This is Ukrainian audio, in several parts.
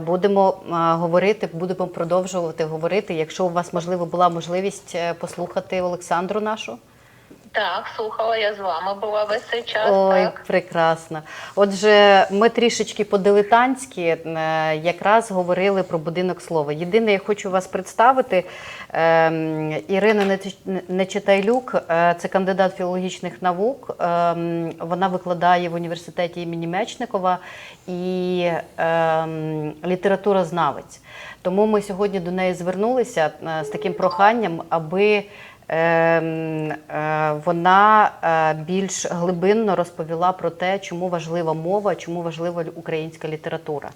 Будемо говорити, будемо продовжувати говорити. Якщо у вас можливо була можливість е, послухати Олександру нашу. Так, слухала, я з вами була весь цей час. Ой, так. прекрасно. Отже, ми трішечки по-дилетантськи е, якраз говорили про будинок слова. Єдине, я хочу вас представити. ем, Ірина Неч- Нечитайлюк, е, це кандидат філологічних наук. ем, Вона викладає в університеті імені Мечникова і ем, літературознавець. Тому ми сьогодні до неї звернулися е, з таким проханням, аби вона е, більш глибинно розповіла про те, чому важлива мова, чому важлива українська література.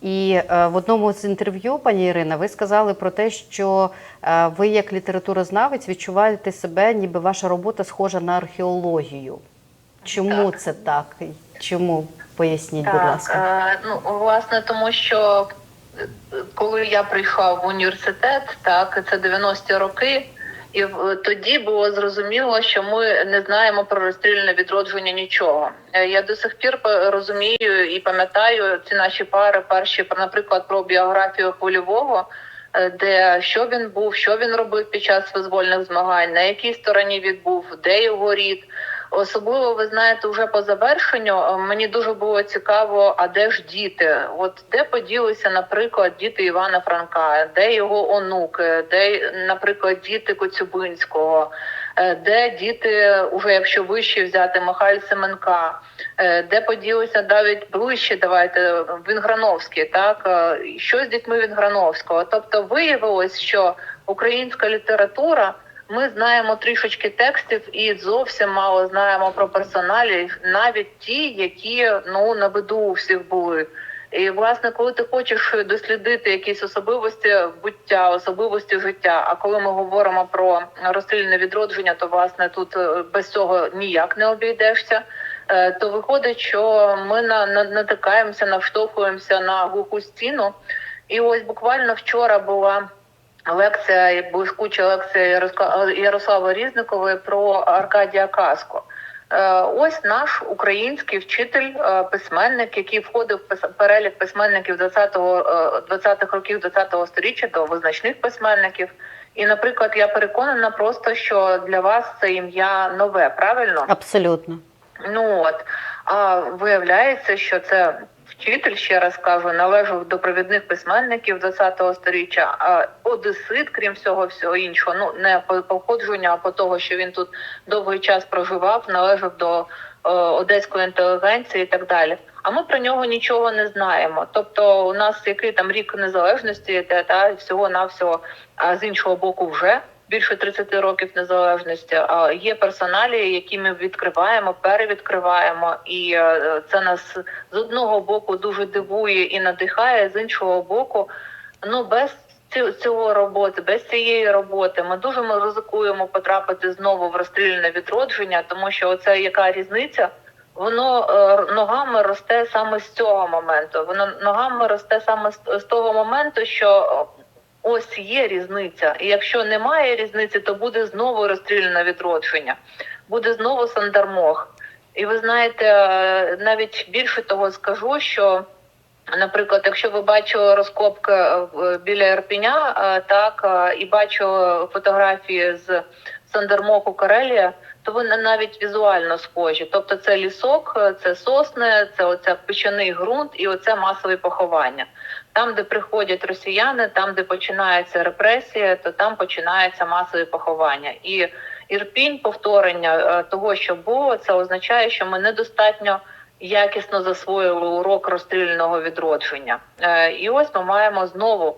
І е, в одному з інтерв'ю, пані Ірина, ви сказали про те, що е, ви, як літературознавець, відчуваєте себе, ніби ваша робота схожа на археологію. Чому Так. це так? Чому? Поясніть, будь ласка. е, ну власне, тому що е, коли я прийшла в університет, так це 90-ті роки, і тоді було зрозуміло, що ми не знаємо про розстрільне відродження нічого. Е, Я до сих пір розумію і пам'ятаю ці наші пари, перші про, наприклад, про біографію хвильового. е, Де що він був, що він робив під час визвольних змагань, на якій стороні він був, де його рід. Особливо, ви знаєте, вже по завершенню е, мені дуже було цікаво, а де ж діти? От де поділися, наприклад, діти Івана Франка, де його онуки, де, наприклад, діти Коцюбинського, е, де діти, уже якщо вище взяти Михайль Семенка, е, де поділися навіть ближче, давайте Вінграновський, так що з дітьми Вінграновського? Тобто виявилось, що українська література. Ми знаємо трішечки текстів і зовсім мало знаємо про персоналів, навіть ті, які ну на виду у всіх були. І власне, коли ти хочеш дослідити якісь особливості буття, особливості життя. А коли ми говоримо про розстрільне відродження, то власне тут е, без цього ніяк не обійдешся. Е, То виходить, що ми на, на натикаємося, навштовхуємося на глуху стіну. І ось буквально вчора була лекція, блискуча лекція Ярослава Різникової про Аркадія Каско. Е, Ось наш український вчитель, е, письменник, який входив в перелік письменників 20-го, е, 20-х років 20-го сторіччя до визначних письменників. І, наприклад, я переконана просто, що для вас це ім'я нове, правильно? Абсолютно. Ну от а виявляється, що це вчитель, ще раз кажу, належав до провідних письменників 20-го сторіччя. А Одесит, крім всього всього іншого, ну не по походженню, а по того, що він тут довгий час проживав, належав до е, одеської інтелігенції і так далі. А ми про нього нічого не знаємо. Тобто, у нас який там рік незалежності, та, та всього навсього, а з іншого боку, вже більше 30 років незалежності. А є персоналі, які ми відкриваємо, перевідкриваємо, і е, це нас з одного боку дуже дивує і надихає, з іншого боку, ну без цього роботи, без цієї роботи ми дуже ми ризикуємо потрапити знову в розстрільне відродження, тому що оце яка різниця. Воно е, ногами росте саме з цього моменту. Воно ногами росте саме з того моменту, що ось є різниця. І якщо немає різниці, то буде знову розстріляне відродження, буде знову Сандармох. І ви знаєте, е, навіть більше того скажу, що, наприклад, якщо ви бачили розкопки е, в- біля Ірпіня, е, так е, і бачили фотографії з Сандармоху Карелія, то вони навіть візуально схожі. Тобто це лісок, це сосни, це оце печаний ґрунт і оце масові поховання. Там, де приходять росіяни, там, де починається репресія, то там починається масові поховання. І ірпінь, повторення е, того, що було, це означає, що ми недостатньо якісно засвоїли урок розстрільного відродження. Е, І ось ми маємо знову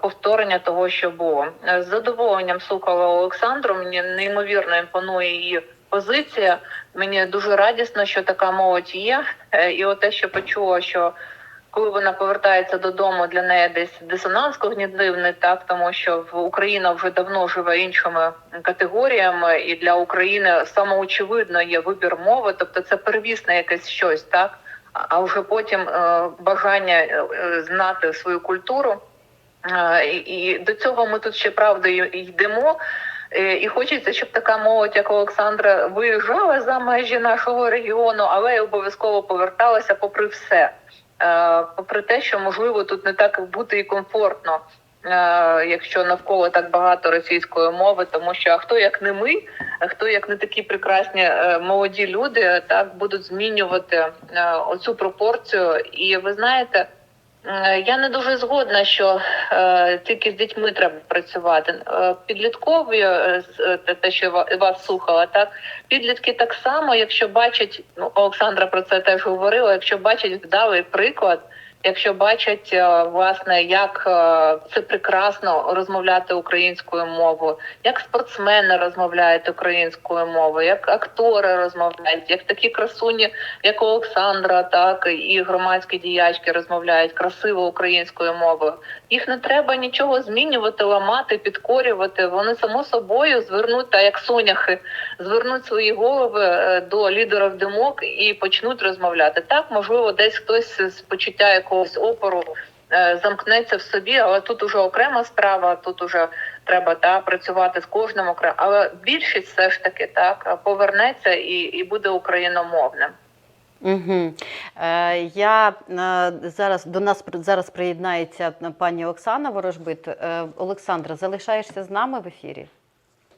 повторення того, що було. Е, З задоволенням слухала Олександру. Мені неймовірно імпонує її позиція. Мені дуже радісно, що така молодь є. Е, І от те, що почула, що коли вона повертається додому, для неї десь дисонанс когнітивний, так тому що Україна вже давно живе іншими категоріями, і для України самоочевидно є вибір мови, тобто це первісне якесь щось, так а вже потім е, бажання е, е, знати свою культуру. І, до цього ми тут ще правда йдемо. Е, І хочеться, щоб така молодь, як Олександра, виїжджала за межі нашого регіону, але й обов'язково поверталася попри все. Е, Попри те, що можливо тут не так бути і комфортно, е, якщо навколо так багато російської мови, тому що а хто як не ми, а хто як не такі прекрасні молоді люди, так будуть змінювати оцю пропорцію. І ви знаєте. Е, Я не дуже згодна, що е, тільки з дітьми треба працювати. Е, підліткові, е, е, те- що ва- вас слухала, так підлітки так само, якщо бачать, ну Олександра про це теж говорила. Якщо бачать вдалий приклад, якщо бачать е, власне, як е, це прекрасно розмовляти українською мовою, як спортсмени розмовляють українською мовою, як актори розмовляють, як такі красуні як Олександра, так і громадські діячки розмовляють красиво українською мовою. Їх не треба нічого змінювати, ламати, підкорювати. Вони само собою звернуть, та як соняхи, звернуть свої голови е, до лідерів думок і почнуть розмовляти. Так, можливо, десь хтось з почуття якогось опору. е, Замкнеться в собі, але тут уже окрема справа. Тут уже треба та працювати з кожним окремо. Але більшість все ж таки так повернеться і, і буде україномовним. Угу. Е, я е, зараз до нас зараз приєднається пані Оксана Ворожбит. Е, Олександра, залишаєшся з нами в ефірі?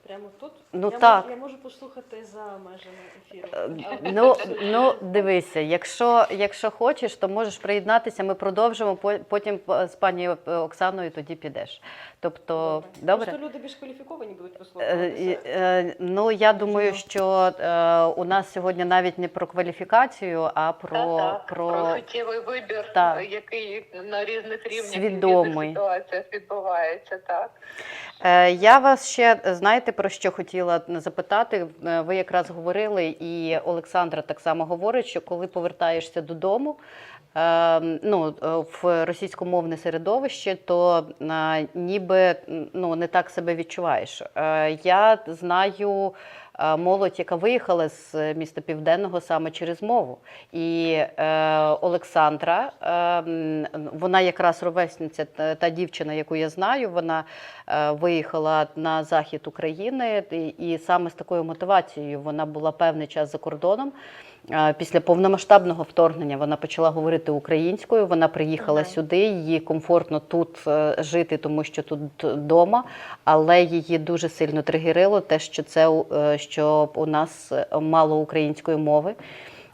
Прямо тут? Ну, я так. Можу, я можу послухати за межами ефіру. Е, Ну, ну дивися, якщо, якщо хочеш, то можеш приєднатися. Ми продовжимо. Потім е, з пані Оксаною тоді підеш. Тобто, добре? Просто люди більш кваліфіковані будуть Е, послухатися. е, Ну, я думаю, що е, у нас сьогодні навіть не про кваліфікацію, а про, Так, про... про життєвий вибір, Так. який на різних рівнях Свідомий. різних ситуаціях відбувається. Так. Е, Я вас ще знаєте про що хотіла запитати. Е, Ви якраз говорили, і Олександра так само говорить, що коли повертаєшся додому. Е, Ну, е, в російськомовне середовище, то е, ніби ну, не так себе відчуваєш. Е, Я знаю молодь, яка виїхала з міста Південного саме через мову. І е, Олександра, е, вона якраз ровесниця, та, та дівчина, яку я знаю, вона е, виїхала на захід України, і, і саме з такою мотивацією вона була певний час за кордоном. Після повномасштабного вторгнення вона почала говорити українською. Вона приїхала Ага. сюди. Їй комфортно тут е, жити, тому що тут вдома. Але її дуже сильно тригерило те, що це е, що у нас мало української мови.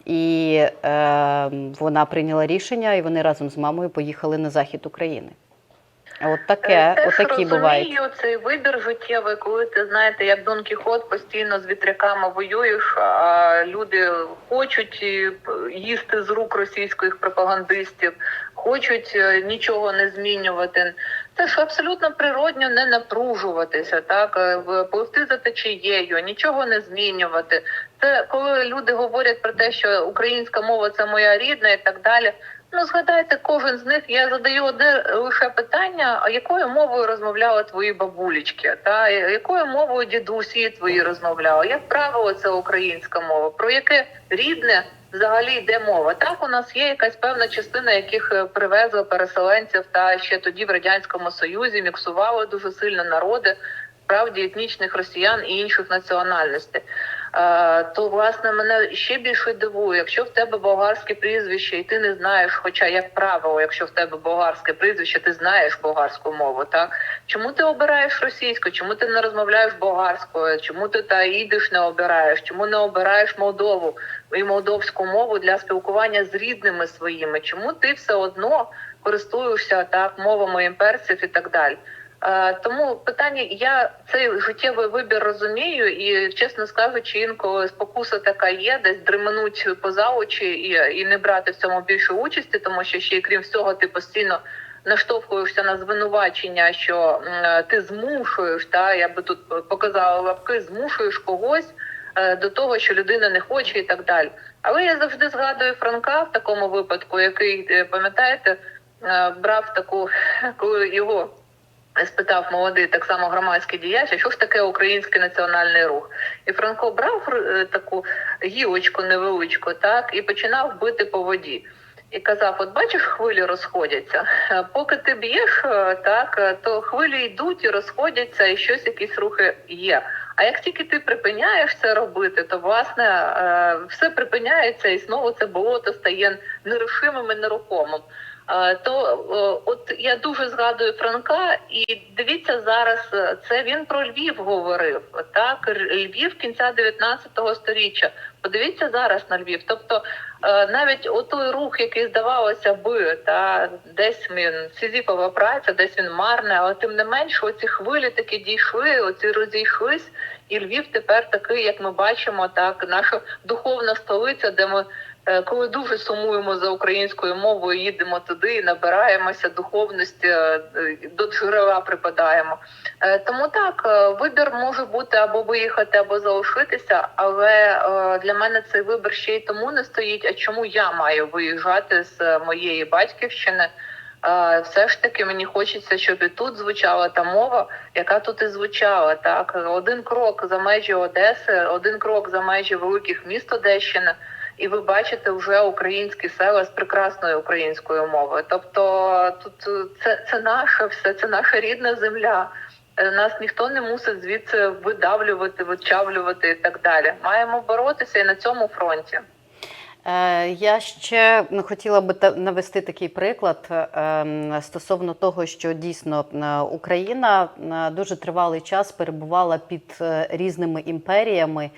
І е, вона прийняла рішення, і вони разом з мамою поїхали на захід України. От таке, Е, Теж отакі розумію бувають. цей вибір життєвий, коли ти знаєте, як Дон Кіхот постійно з вітряками воюєш, а люди хочуть е, їсти з рук російських пропагандистів, хочуть е, нічого не змінювати. Це ж абсолютно природньо не напружуватися, так пливти за течією, нічого не змінювати. Це коли люди говорять про те, що українська мова це моя рідна і так далі. Ну, згадайте, кожен з них. Я задаю одне лише питання: а якою мовою розмовляли твої бабулечки? Та якою мовою дідусі твої розмовляли? Як правило, це українська мова. Про яке рідне взагалі йде мова? Так, у нас є якась певна частина, яких е, привезли переселенців, та ще тоді в радянському союзі міксували дуже сильно народи, справді етнічних росіян і інших національностей. Е, то власне мене ще більше дивує, якщо в тебе болгарське прізвище, і ти не знаєш, хоча як правило, якщо в тебе болгарське прізвище, ти знаєш болгарську мову, так чому ти обираєш російську? Чому ти не розмовляєш болгарською? Чому ти та ідиш не обираєш? Чому не обираєш Молдову і молдовську мову для спілкування з рідними своїми? Чому ти все одно користуєшся так мовами імперців і так далі? Е, Тому питання, я цей життєвий вибір розумію, і чесно скажучи, інколи спокуса така є, десь дременуть поза очі і, і не брати в цьому більше участі, тому що ще крім всього, ти постійно наштовхуєшся на звинувачення, що ти змушуєш, та я би тут показала лапки, змушуєш когось е, до того, що людина не хоче, і так далі. Але я завжди згадую Франка в такому випадку, який е, пам'ятаєте, брав таку, коли його спитав молодий так само громадський діяч, що ж таке український національний рух? І Франко брав е, таку гілочку невеличку, так і починав бити по воді. І казав: от бачиш, хвилі розходяться. Е, Поки ти б'єш, е, так то хвилі йдуть і розходяться, і щось якісь рухи є. А як тільки ти припиняєш це робити, то власне все припиняється і знову це болото стає нерушимим і нерухомим. Е, То е, от я дуже згадую Франка, і дивіться зараз, е, це він про Львів говорив. Так, Львів кінця 19 століття. Подивіться зараз на Львів. Тобто навіть отой рух, який здавалося би, та десь він сізіфова праця, десь він марне, але тим не менш, оці хвилі таки дійшли, оці розійшлись, і Львів тепер такий, як ми бачимо, так наша духовна столиця, де ми. Е, Коли дуже сумуємо за українською мовою, їдемо туди набираємося духовності, е, до джерела припадаємо. Е, Тому так, вибір може бути або виїхати, або залишитися, але для мене цей вибір ще й тому не стоїть. А чому я маю виїжджати з моєї батьківщини? Все ж таки мені хочеться, щоб і тут звучала та мова, яка тут і звучала. Так, один крок за межі Одеси, один крок за межі великих міст Одещини. І ви бачите вже українські села з прекрасною українською мовою. Тобто тут це, це наше все, це наша рідна земля. Е, Нас ніхто не мусить звідси видавлювати, вичавлювати і так далі. Маємо боротися і на цьому фронті. Е, Я ще хотіла би навести такий приклад е, стосовно того, що дійсно Україна дуже тривалий час перебувала під різними імперіями,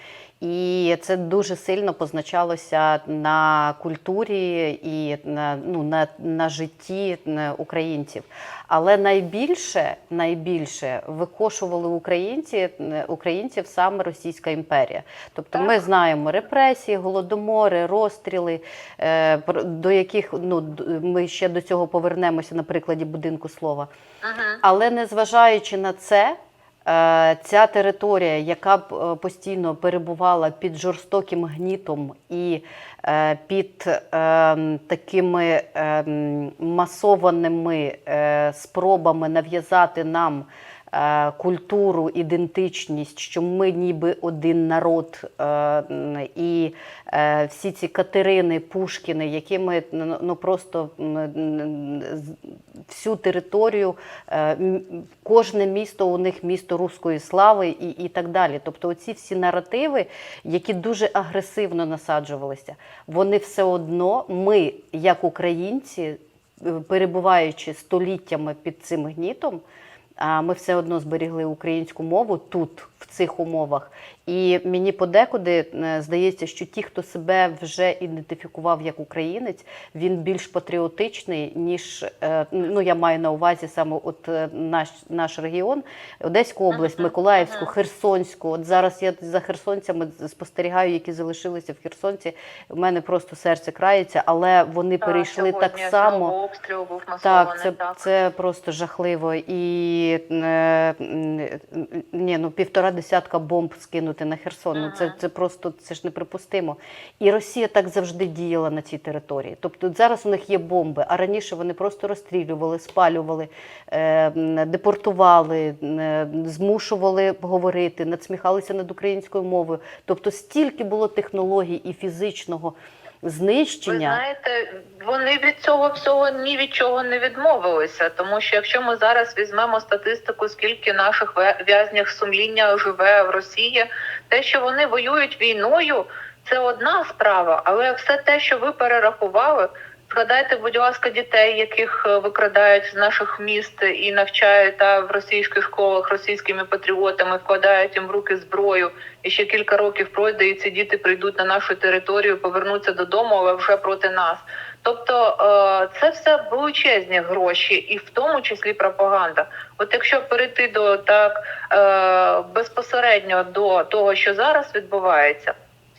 і це дуже сильно позначалося на культурі і на, ну, на, на житті українців. Але найбільше, найбільше викошували українці, українців саме Російська імперія. Тобто ми знаємо репресії, голодомори, розстріли, е, до яких ну, ми ще до цього повернемося на прикладі будинку слова. Угу. Але незважаючи на це, ця територія, яка б е, постійно перебувала під жорстоким гнітом і е, під е, такими е, масованими е, спробами нав'язати нам е, культуру, ідентичність, що ми ніби один народ, е, і е, всі ці Катерини, Пушкіни, якими ну, ну, просто м, з- всю територію, е, кожне місто у них місто руської слави і, і так далі. Тобто, оці всі наративи, які дуже агресивно насаджувалися, вони все одно, ми, як українці, е, перебуваючи століттями під цим гнітом, ми все одно зберігли українську мову тут, в цих умовах. І мені подекуди е, здається, що ті, хто себе вже ідентифікував як українець, він більш патріотичний, ніж е, ну я маю на увазі саме от е, наш, наш регіон, Одеську область, Миколаївську. Херсонську. От зараз я за херсонцями спостерігаю, які залишилися в Херсонці. У мене просто серце крається, але вони перейшли так само. обстріл був масований. Так, це, це просто жахливо. І е, ні, ну, півтора десятка бомб скинути на Херсон. Ну, це, це просто це ж неприпустимо. І Росія так завжди діяла на цій території. Тобто зараз у них є бомби, а раніше вони просто розстрілювали, спалювали, е, депортували, е, змушували говорити, надсміхалися над українською мовою. Тобто стільки було технологій і фізичного Ви знаєте, вони від цього всього ні від чого не відмовилися. Тому що якщо ми зараз візьмемо статистику, скільки наших в'язнів сумління живе в Росії, те, що вони воюють війною, це одна справа, але все те, що ви перерахували. Згадайте, будь ласка, дітей, яких е, викрадають з наших міст і навчають та в російських школах російськими патріотами, вкладають їм в руки зброю. І ще кілька років пройде, і ці діти прийдуть на нашу територію, повернуться додому, але вже проти нас. Тобто е, це все величезні гроші, і в тому числі пропаганда. От якщо перейти до так е, безпосередньо до того, що зараз відбувається,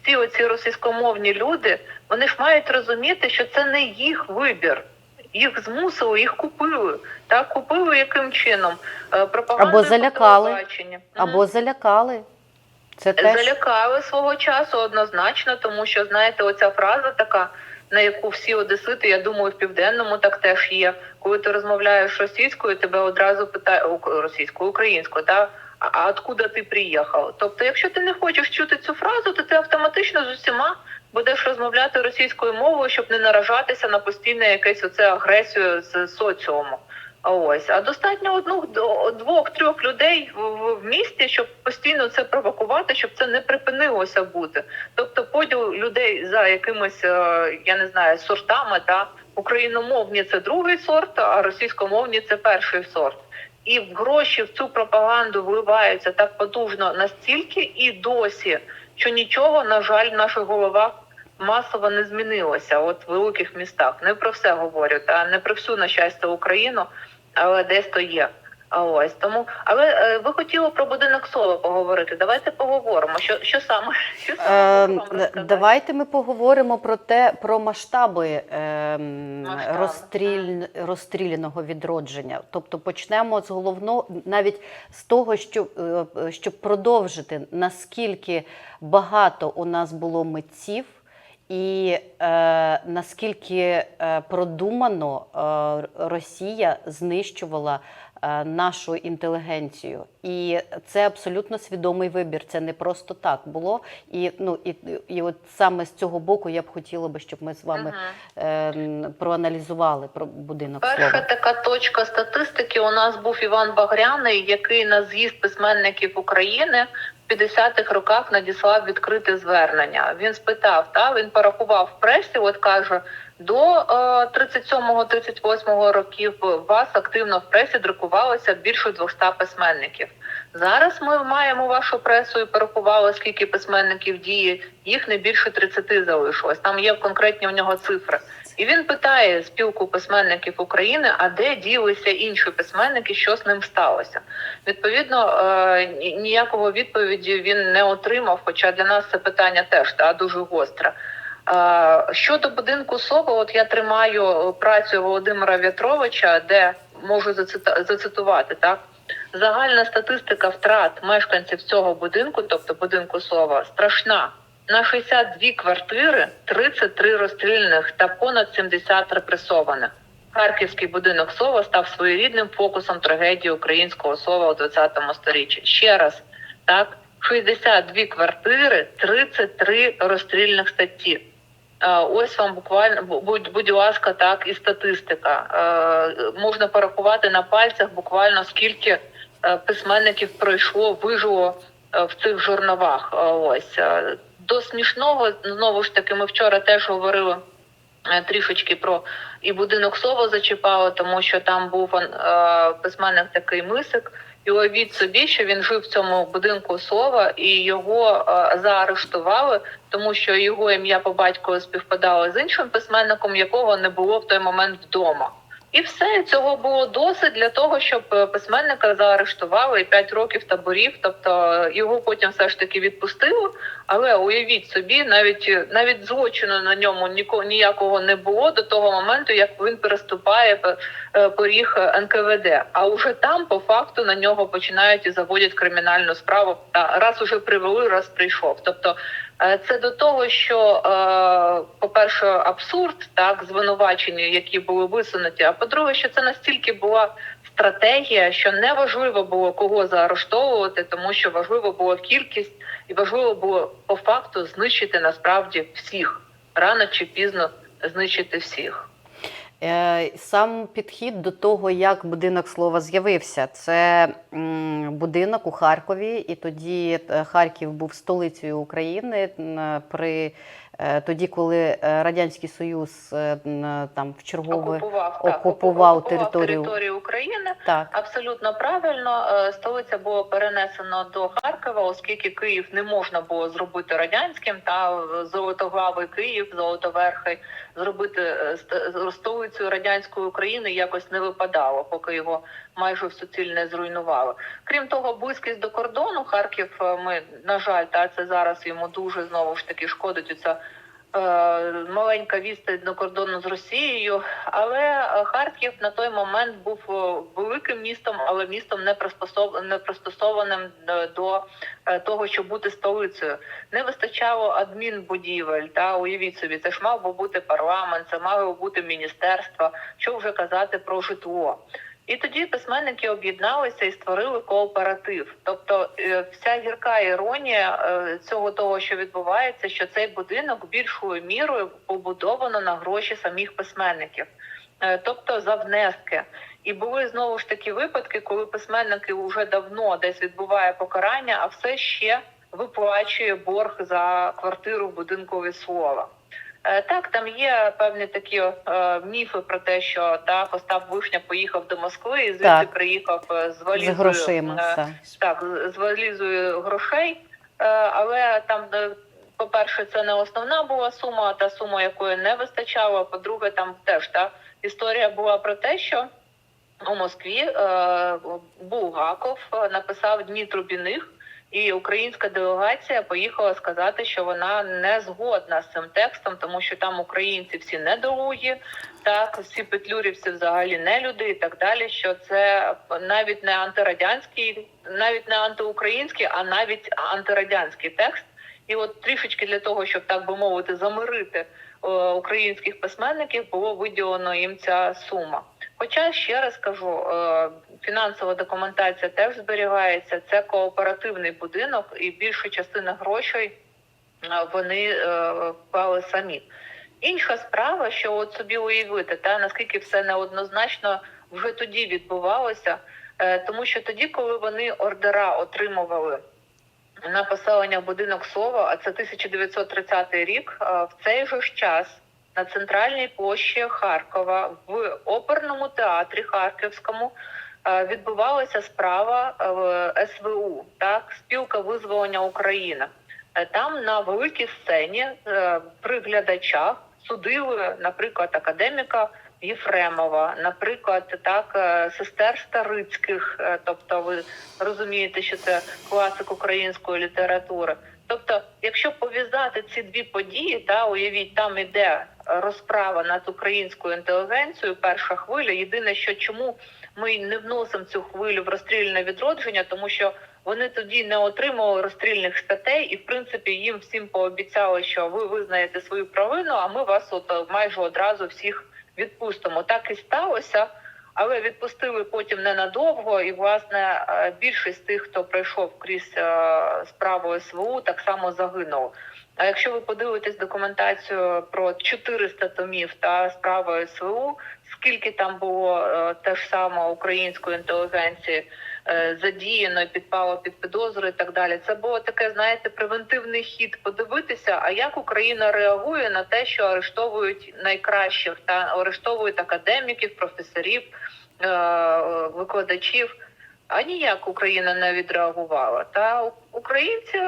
всі оці російськомовні люди, вони ж мають розуміти, що це не їх вибір. Їх змусили, їх купили. Так купили яким чином? Е, Пропагандою по залякали, Або залякали. Це теж Залякали свого часу однозначно, тому що знаєте, оця фраза така, на яку всі одесити, я думаю, в південному так теж є. Коли ти розмовляєш російською, тебе одразу питають російською, українською, та а откуда ти приїхав? Тобто, якщо ти не хочеш чути цю фразу, то ти автоматично з усіма будеш розмовляти російською мовою, щоб не наражатися на постійне якесь оце агресію з соціуму. А Ось, а достатньо одну до- двох-трьох людей в, в- в місті, щоб постійно це провокувати, щоб це не припинилося бути. Тобто поділ людей за якимись, е, я не знаю, сортами, та україномовні це другий сорт, а російськомовні це перший сорт. І в гроші в цю пропаганду вливаються так потужно настільки і досі, що нічого, на жаль, в наших головах масово не змінилося. От в великих містах. Не про все говорю, та не про всю на щастя Україну, але десь то є. А ось тому, але е, ви хотіли про будинок слова поговорити. Давайте поговоримо. Що що саме що Е, саме розказати? давайте ми поговоримо про те, про масштаби ем, Масштаби, розстріль, розстріляного відродження. Тобто почнемо з головного, навіть з того, щоб, е, щоб продовжити, наскільки багато у нас було митців. І е, наскільки е, продумано е, Росія знищувала е, нашу інтелігенцію, і це абсолютно свідомий вибір. Це не просто так було. І ну і, і от саме з цього боку я б хотіла би, щоб ми з вами Мгм. е, проаналізували про будинок Перша слова. така точка статистики у нас був Іван Багряний, який на з'їзд письменників України 50-х роках надіслав відкрите звернення. Він спитав, та він порахував в пресі. От каже, до е, 37-38 років у вас активно в пресі друкувалося більше 200 письменників. Зараз ми маємо вашу пресу і порахували, скільки письменників діє. Їх не більше 30 залишилось. Там є конкретні в нього цифри. І він питає спілку письменників України, а де ділися інші письменники, що з ним сталося. Відповідно, е, ніякого відповіді він не отримав. Хоча для нас це питання теж та, дуже гостре. Е, Щодо будинку Сова, от я тримаю працю Володимира В'ятровича, де можу зацитувати так. Загальна статистика втрат мешканців цього будинку, тобто будинку Сова, страшна. На 62 квартири 33 розстріляних та понад 70 репресованих. Харківський будинок Сова став своєрідним фокусом трагедії українського Сова у 20 сторіччі. Ще раз, так, 62 квартири, 33 розстрільних статті. Е, Ось вам буквально бу- будь, будь ласка, так і статистика. Е, Можна порахувати на пальцях буквально скільки е, письменників пройшло, вижило в цих журналах. Е, Ось до смішного знову ж таки. Ми вчора теж говорили е, трішечки про і будинок Сово зачіпало, тому що там був е, письменник такий мисик. І уявіть собі, що він жив в цьому будинку Сова, і його е, заарештували, тому що його ім'я по батькові співпадало з іншим письменником, якого не було в той момент вдома. І все цього було досить для того, щоб е, письменника заарештували і 5 років таборів. Тобто е, його потім все ж таки відпустили. Але уявіть собі, навіть е, навіть злочину на ньому ніко- ніякого не було до того моменту, як він переступає пе- поріг НКВД. А уже там по факту на нього починають і заводять кримінальну справу. Та раз уже привели, раз прийшов. Тобто це до того, що е, по-перше, абсурд, так звинувачення, які були висунуті. А по-друге, що це настільки була стратегія, що не важливо було кого заарештовувати, тому що важливо було кількість, і важливо було по факту знищити насправді всіх рано чи пізно знищити всіх. Е, Сам підхід до того, як будинок слова з'явився, це будинок у Харкові, і тоді е, Харків був столицею України при тоді, коли е, радянський союз е, там в чергове Окупував, так, окупував окупував територію. територію України. так. Абсолютно правильно. Е, Столиця було перенесено до Харкова, оскільки Київ не можна було зробити радянським, та е, золотоглавий Київ, золотоверхий, зробити е, ст- столицею радянської України якось не випадало, поки його майже всуціль не зруйнували. Крім того, близькість до кордону Харків. е, Ми на жаль, та це зараз йому дуже знову ж таки шкодить оця е, маленька відстань до кордону з Росією, але е, Харків на той момент був е, великим містом, але містом не пристосов- не пристосованим до того, щоб бути столицею. Не вистачало адмінбудівель. Та уявіть собі, це ж мав би бути парламент, це мало би бути міністерство. Що вже казати про житло? І тоді письменники об'єдналися і створили кооператив. Тобто, е, вся гірка іронія е, цього того, що відбувається, що цей будинок більшою мірою побудовано на гроші самих письменників. е, тобто за внески. І були знову ж таки випадки, коли письменники вже давно десь відбуває покарання, а все ще виплачує борг за квартиру в будинку слова. Е, Так, там є певні такі е, міфи про те, що так Остап Вишня поїхав до Москви і звідти Так. приїхав е, з З грошима. так. з- валізою грошей, але там, е, по-перше, це не основна була сума, а та сума, якої не вистачало. По-друге, там теж та історія була про те, що у Москві Булгаков написав Дні Трубіних, і українська делегація поїхала сказати, що вона не згодна з цим текстом, тому що там українці всі недолугі, так всі петлюрівці взагалі не люди і так далі. Що це навіть не антирадянський, навіть не антиукраїнський, а навіть антирадянський текст. І от трішечки для того, щоб так би мовити, замирити е, українських письменників, було виділено їм ця сума. Хоча ще раз кажу, е, фінансова документація теж зберігається. Це кооперативний будинок, і більша частина грошей е, вони е, вклали самі. Інша справа, що от собі уявити, та наскільки все неоднозначно вже тоді відбувалося, тому що тоді, коли вони ордера отримували на поселення будинок слова, а це 1930 рік, в цей же ж час на центральній площі Харкова в оперному театрі Харківському е, відбувалася справа е, в СВУ, так спілка визволення України. Е, Там на великій сцені при глядачах судили, наприклад, академіка Єфремова, наприклад, так сестер Старицьких, тобто ви розумієте, що це класик української літератури. Тобто, якщо пов'язати ці дві події, та уявіть, там іде розправа над українською інтелігенцією, перша хвиля. Єдине, що чому ми не вносимо цю хвилю в розстрільне відродження, тому що вони тоді не отримували розстрільних статей, і в принципі їм всім пообіцяли, що ви визнаєте свою провину, а ми вас от е, майже одразу всіх відпустимо. Так і сталося. Але відпустили потім ненадовго, і власне е, більшість тих, хто пройшов крізь е, справу СВУ, так само загинуло. А якщо ви подивитесь документацію про 400 томів та справи СВУ, скільки там було е, теж саме української інтелігенції е, задіяно підпало під підозру і так далі, це було таке, знаєте, превентивний хід подивитися, а як Україна реагує на те, що арештовують найкращих та арештовують академіків, професорів, е, викладачів. А ніяк Україна не відреагувала. Та українці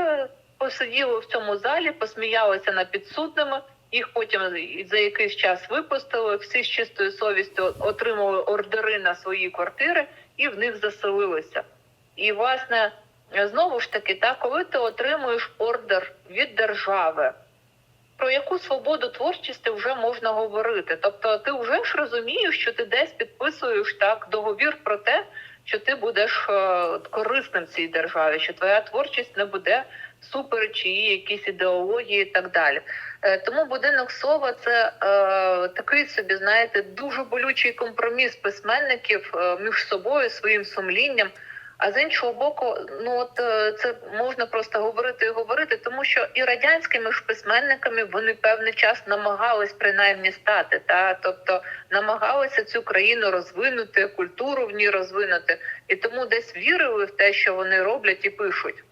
посиділи в цьому залі, посміялися над підсудними. Їх потім за якийсь час випустили. Всі з чистою совістю отримали ордери на свої квартири і в них заселилися. І власне знову ж таки, та коли ти отримуєш ордер від держави, про яку свободу творчості вже можна говорити? Тобто, ти вже ж розумієш, що ти десь підписуєш так договір про те, що ти будеш е, корисним цій державі, що твоя творчість не буде супереч її якісь ідеології і так далі. Е, Тому будинок слова це е, такий собі, знаєте, дуже болючий компроміс письменників е, між собою, своїм сумлінням. А з іншого боку, ну от е, це можна просто говорити і говорити, тому що і радянськими ж письменниками вони певний час намагались принаймні стати, та тобто намагалися цю країну розвинути, культуру в ній розвинути, і тому десь вірили в те, що вони роблять і пишуть,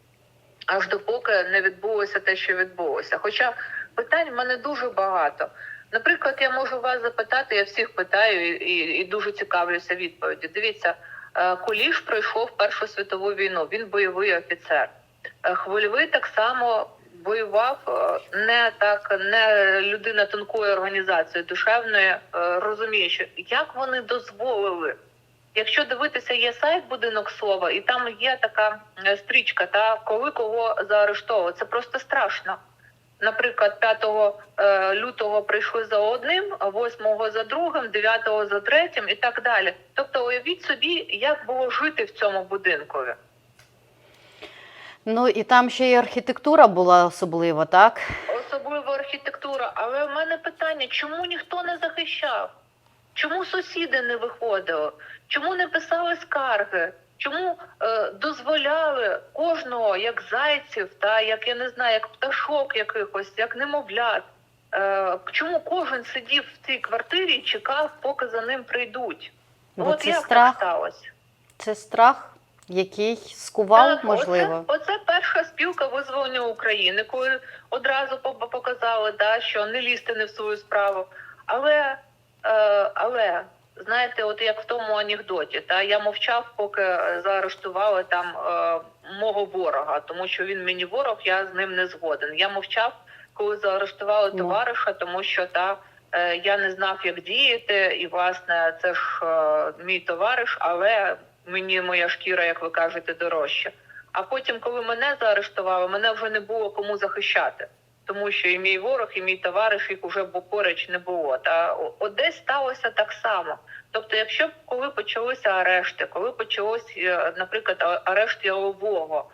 аж допоки не відбулося те, що відбулося. Хоча питань в мене дуже багато. Наприклад, я можу вас запитати, я всіх питаю і, і, і дуже цікавлюся відповіді. Дивіться. Е, Куліш пройшов Першу світову війну. Він бойовий офіцер. Е, Хвильовий так само воював е, не так, не людина тонкої організації, душевної, розуміє, що як вони дозволили. Якщо дивитися, є сайт будинок слова, і там є така е, стрічка, та коли кого заарештовували. Це просто страшно. Наприклад, 5 е, лютого прийшли за одним, 8 за другим, 9 за третім і так далі. Тобто, уявіть собі, як було жити в цьому будинкові. Ну і там ще й архітектура була особлива, так? Особливо архітектура. Але в мене питання: чому ніхто не захищав? Чому сусіди не виходили? Чому не писали скарги? Чому е, дозволяли кожного як зайців, та як я не знаю, як пташок якихось, як немовлят, Е, чому кожен сидів в цій квартирі і чекав, поки за ним прийдуть? Бо От це як страх. так сталося? Це страх, який скував, Так, можливо. Оце, оце перша спілка визволення України, коли одразу по- показали, да, що не лізти не в свою справу. Але, але знаєте, от як в тому анекдоті, та я мовчав, поки е, заарештували там е, мого ворога, тому що він мені ворог, я з ним не згоден. Я мовчав, коли заарештували Ну. товариша, тому що та. е, Я не знав, як діяти, і власне це ж е, мій товариш, але мені моя шкіра, як ви кажете, дорожча. А потім, коли мене заарештували, мене вже не було кому захищати, тому що і мій ворог, і мій товариш їх уже поруч не було. Та о- от десь сталося так само. Тобто, якщо коли почалися арешти, коли почалось, е, наприклад, арешт Ялового,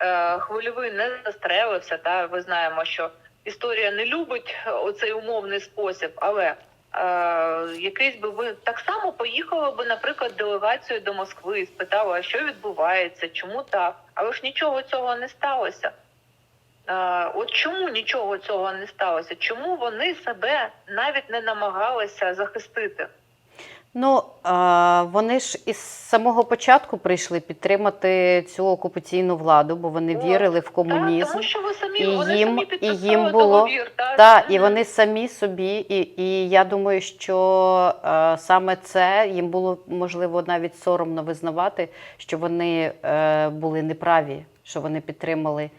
е, хвильовий не застрелився, та ви знаємо, що історія не любить оцей умовний спосіб, але е, якийсь би ви так само поїхали би, наприклад, делегацією до Москви і спитали, а що відбувається, чому так? Але ж нічого цього не сталося. Е, от чому нічого цього не сталося? Чому вони себе навіть не намагалися захистити? Ну вони ж із самого початку прийшли підтримати цю окупаційну владу, бо вони От, вірили в комунізм. тому що ви самі І вони їм- самі і їм було- договір. Та, Так, і вони самі собі, і, і я думаю, що е, саме це їм було можливо навіть соромно визнавати, що вони е, були неправі, що вони підтримали.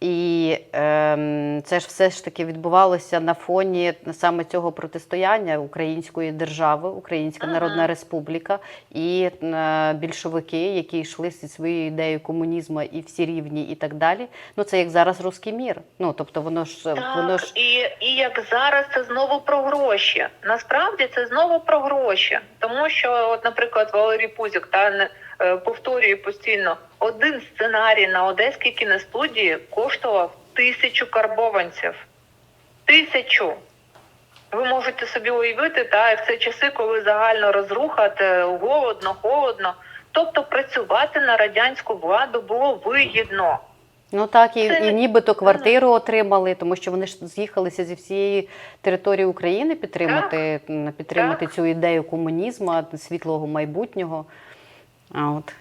І ем, це ж все ж таки відбувалося на фоні саме цього протистояння української держави, Українська Ага. Народна Республіка і е, більшовики, які йшли зі своєю ідеєю комунізму і всі рівні, і так далі. Ну це як зараз русський мір. Ну тобто воно ж Так, воно ж і, і як зараз це знову про гроші. Насправді це знову про гроші, тому що, от, наприклад, Валерій Пузік та е, повторює постійно один сценарій на одеській кіностудії коштував тисячу карбованців. Тисячу. Ви можете собі уявити, та і в ці часи, коли загально розруха, те голодно, холодно. Тобто працювати на радянську владу було вигідно. Ну так, і, Це і нібито квартиру отримали, тому що вони ж з'їхалися зі всієї території України підтримати, м, підтримати Так. цю ідею комунізму, світлого майбутнього. От.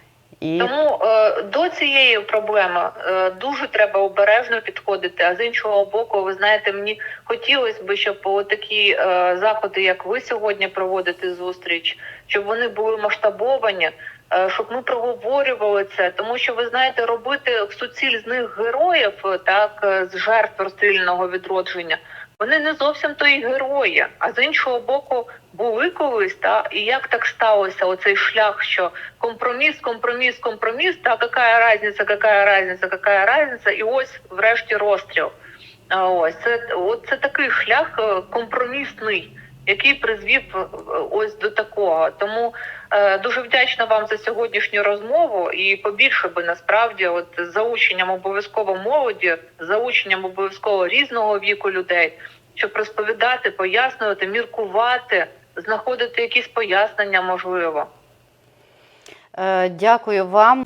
І Тому е, до цієї проблеми е, дуже треба обережно підходити. А з іншого боку, ви знаєте, мені хотілося б, щоб такі е, заходи, як ви сьогодні проводите зустріч, щоб вони були масштабовані, е, щоб ми проговорювали це. Тому що ви знаєте, робити в суціль з них героїв, е, так е, з жертв розстрільного відродження. Вони не зовсім то і герої, а з іншого боку, були колись, та і як так сталося? Оцей шлях, що компроміс, компроміс, компроміс, та какая разниця, какая разниця, какая разниця, і ось врешті розстріл. А Ось це це такий шлях е, компромісний, який призвів е, ось до такого. Тому е, дуже вдячна вам за сьогоднішню розмову і побільше би насправді, от з заученням обов'язково молоді, з заученням обов'язково різного віку людей, щоб розповідати, пояснювати, міркувати, знаходити якісь пояснення можливо. е, дякую вам.